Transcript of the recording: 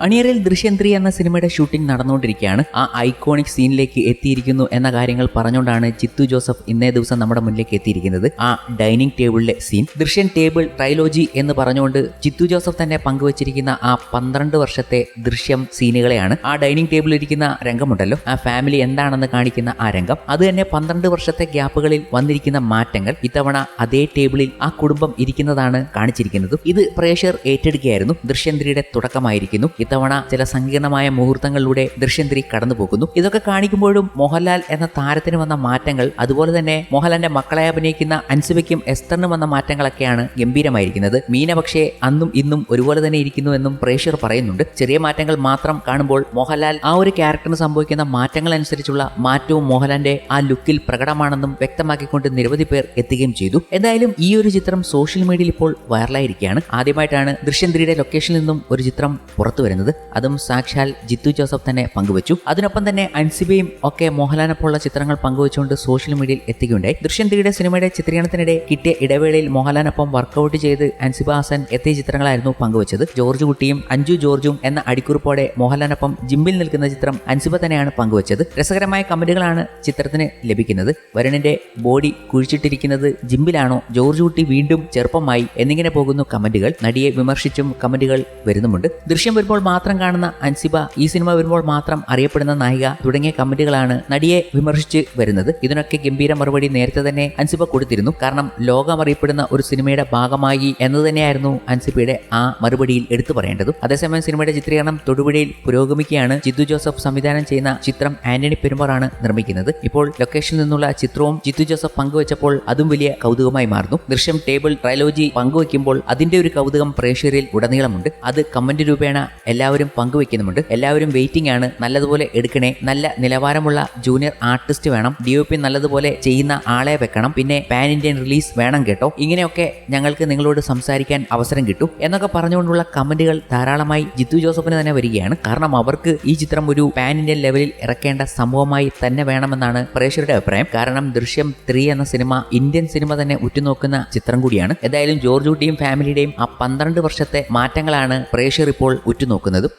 അണിയറയിൽ ദൃശ്യം ത്രീ എന്ന സിനിമയുടെ ഷൂട്ടിംഗ് നടന്നുകൊണ്ടിരിക്കുകയാണ്. ആ ഐക്കോണിക് സീനിലേക്ക് എത്തിയിരിക്കുന്നു എന്ന കാര്യങ്ങൾ പറഞ്ഞുകൊണ്ടാണ് ചിത്തു ജോസഫ് ഇന്നേ ദിവസം നമ്മുടെ മുന്നിലേക്ക് എത്തിയിരിക്കുന്നത്. ആ ഡൈനിങ് ടേബിളിലെ സീൻ. ദൃശ്യം ടേബിൾ ട്രൈലോജി എന്ന് പറഞ്ഞുകൊണ്ട് ചിത്തു ജോസഫ് തന്നെ പങ്കുവച്ചിരിക്കുന്ന ആ പന്ത്രണ്ട് വർഷത്തെ ദൃശ്യം സീനുകളെയാണ് ആ ഡൈനിങ് ടേബിളിൽ ഇരിക്കുന്ന രംഗമുണ്ടല്ലോ. ആ ഫാമിലി എന്താണെന്ന് കാണിക്കുന്ന ആ രംഗം. അത് തന്നെ പന്ത്രണ്ട് വർഷത്തെ ഗ്യാപ്പുകളിൽ വന്നിരിക്കുന്ന മാറ്റങ്ങൾ. ഇത്തവണ അതേ ടേബിളിൽ ആ കുടുംബം ഇരിക്കുന്നതാണ് കാണിച്ചിരിക്കുന്നത്. ഇത് പ്രേക്ഷകർ ഏറ്റെടുക്കുകയായിരുന്നു. ദൃശ്യം ത്രീയുടെ തുടക്കമായിരിക്കുന്നു. ഇത്തവണ ചില സങ്കീർണമായ മുഹൂർത്തങ്ങളിലൂടെ ദൃശ്യം ത്രീ കടന്നു പോകുന്നു ഇതൊക്കെ കാണിക്കുമ്പോഴും മോഹൻലാൽ എന്ന താരത്തിന് വന്ന മാറ്റങ്ങൾ അതുപോലെ തന്നെ മോഹൻലാലിന്റെ മക്കളെ അഭിനയിക്കുന്ന അൻസുബയ്ക്കും എസ്തറിനും വന്ന മാറ്റങ്ങളൊക്കെയാണ് ഗംഭീരമായിരിക്കുന്നത്. മീന പക്ഷേ അന്നും ഇന്നും ഒരുപോലെ തന്നെ ഇരിക്കുന്നു എന്നും പ്രേക്ഷകർ പറയുന്നുണ്ട്. ചെറിയ മാറ്റങ്ങൾ മാത്രം കാണുമ്പോൾ മോഹൻലാൽ ആ ഒരു ക്യാരക്ടറിന് സംഭവിക്കുന്ന മാറ്റങ്ങൾ അനുസരിച്ചുള്ള മാറ്റവും മോഹൻലാലിന്റെ ആ ലുക്കിൽ പ്രകടമാണെന്നും വ്യക്തമാക്കിക്കൊണ്ട് നിരവധി പേർ എത്തുകയും ചെയ്തു. എന്തായാലും ഈ ഒരു ചിത്രം സോഷ്യൽ മീഡിയയിൽ ഇപ്പോൾ വൈറലായിരിക്കുകയാണ്. ആദ്യമായിട്ടാണ് ദൃശ്യം ത്രീയുടെ ലൊക്കേഷനിൽ നിന്നും ഒരു ചിത്രം പുറത്തു വരുന്നത് അതും സാക്ഷാൽ ജിത്തു ജോസഫ് തന്നെ പങ്കുവച്ചു. അതിനൊപ്പം തന്നെ അൻസിബയും ഒക്കെ മോഹൻലാലിനൊപ്പമുള്ള ചിത്രങ്ങൾ പങ്കുവച്ചുകൊണ്ട് സോഷ്യൽ മീഡിയയിൽ എത്തിക്കുകയുണ്ടായി ദൃശ്യം ത്രീയുടെ സിനിമയുടെ ചിത്രീകരണത്തിനിടെ കിട്ടിയ ഇടവേളയിൽ മോഹൻലാലിനൊപ്പം വർക്കൗട്ട് ചെയ്ത് അൻസിബ ഹസൻ എത്തിയ ചിത്രങ്ങളായിരുന്നു പങ്കുവച്ചത്. ജോർജ് കുട്ടിയും അഞ്ജു ജോർജും എന്ന അടിക്കുറിപ്പോടെ മോഹൻലാലിനൊപ്പം ജിമ്മിൽ നിൽക്കുന്ന ചിത്രം അൻസിബ തന്നെയാണ് പങ്കുവച്ചത്. രസകരമായ കമന്റുകളാണ് ചിത്രത്തിന് ലഭിക്കുന്നത്. വരുണിന്റെ ബോഡി കുഴിച്ചിട്ടിരിക്കുന്നത് ജിമ്മിലാണോ? ജോർജ് കുട്ടി വീണ്ടും ചെറുപ്പമായി എന്നിങ്ങനെ പോകുന്നു കമന്റുകൾ. നടിയെ വിമർശിച്ചും കമന്റുകൾ വരുന്നുമുണ്ട്. ദൃശ്യം വരുമ്പോൾ മാത്രം കാണുന്ന അൻസിബ ഈ സിനിമ വരുമ്പോൾ മാത്രം അറിയപ്പെടുന്ന നായിക തുടങ്ങിയ കമന്റുകളാണ് നടിയെ വിമർശിച്ച് വരുന്നത്. ഇതിനൊക്കെ ഗംഭീര മറുപടി നേരത്തെ തന്നെ അൻസിബ കൊടുത്തിരുന്നു. കാരണം ലോകം അറിയപ്പെടുന്ന ഒരു സിനിമയുടെ ഭാഗമായി എന്ന് തന്നെയായിരുന്നു അൻസിബയുടെ ആ മറുപടിയിൽ എടുത്തു പറയേണ്ടതും. അതേസമയം സിനിമയുടെ ചിത്രീകരണം തൊടുപുഴയിൽ പുരോഗമിക്കുകയാണ് ജിത്തു ജോസഫ് സംവിധാനം ചെയ്യുന്ന ചിത്രം ആന്റണി പെരുമ്പാറാണ് നിർമ്മിക്കുന്നത്. ഇപ്പോൾ ലൊക്കേഷനിൽ നിന്നുള്ള ചിത്രവും ജിത്തു ജോസഫ് പങ്കുവച്ചപ്പോൾ അതും വലിയ കൗതുകമായി മാറുന്നു. ദൃശ്യം ടേബിൾ ട്രയലോജി പങ്കുവയ്ക്കുമ്പോൾ അതിന്റെ ഒരു കൗതുകം പ്രേക്ഷകരിൽ ഉടനീളമുണ്ട്. അത് കമന്റ് രൂപേണ എല്ലാവരും പങ്കുവെക്കുന്നുമുണ്ട്. എല്ലാവരും വെയിറ്റിംഗ് ആണ്. നല്ലതുപോലെ എടുക്കണേ. നല്ല നിലവാരമുള്ള ജൂനിയർ ആർട്ടിസ്റ്റ് വേണം. ഡി ഒ പി നല്ലതുപോലെ ചെയ്യുന്ന ആളെ വെക്കണം. പിന്നെ പാൻ ഇന്ത്യൻ റിലീസ് വേണം കേട്ടോ. ഇങ്ങനെയൊക്കെ ഞങ്ങൾക്ക് നിങ്ങളോട് സംസാരിക്കാൻ അവസരം കിട്ടും. എന്നൊക്കെ പറഞ്ഞുകൊണ്ടുള്ള കമന്റുകൾ ധാരാളമായി ജിത്തു ജോസഫിന് തന്നെ വരികയാണ്. കാരണം അവർക്ക് ഈ ചിത്രം ഒരു പാൻ ഇന്ത്യൻ ലെവലിൽ ഇറക്കേണ്ട സംഭവമായി തന്നെ വേണമെന്നാണ് പ്രേക്ഷകരുടെ അഭിപ്രായം. കാരണം ദൃശ്യം ത്രീ എന്ന സിനിമ ഇന്ത്യൻ സിനിമ തന്നെ ഉറ്റുനോക്കുന്ന ചിത്രം കൂടിയാണ്. ഏതായാലും ജോർജ് കുട്ടിയും ഫാമിലിയുടെയും ആ പന്ത്രണ്ട് വർഷത്തെ മാറ്റങ്ങളാണ് പ്രേക്ഷകർ ഇപ്പോൾ ഉറ്റുനോക്കുന്നത്. നോക്കുന്നതും.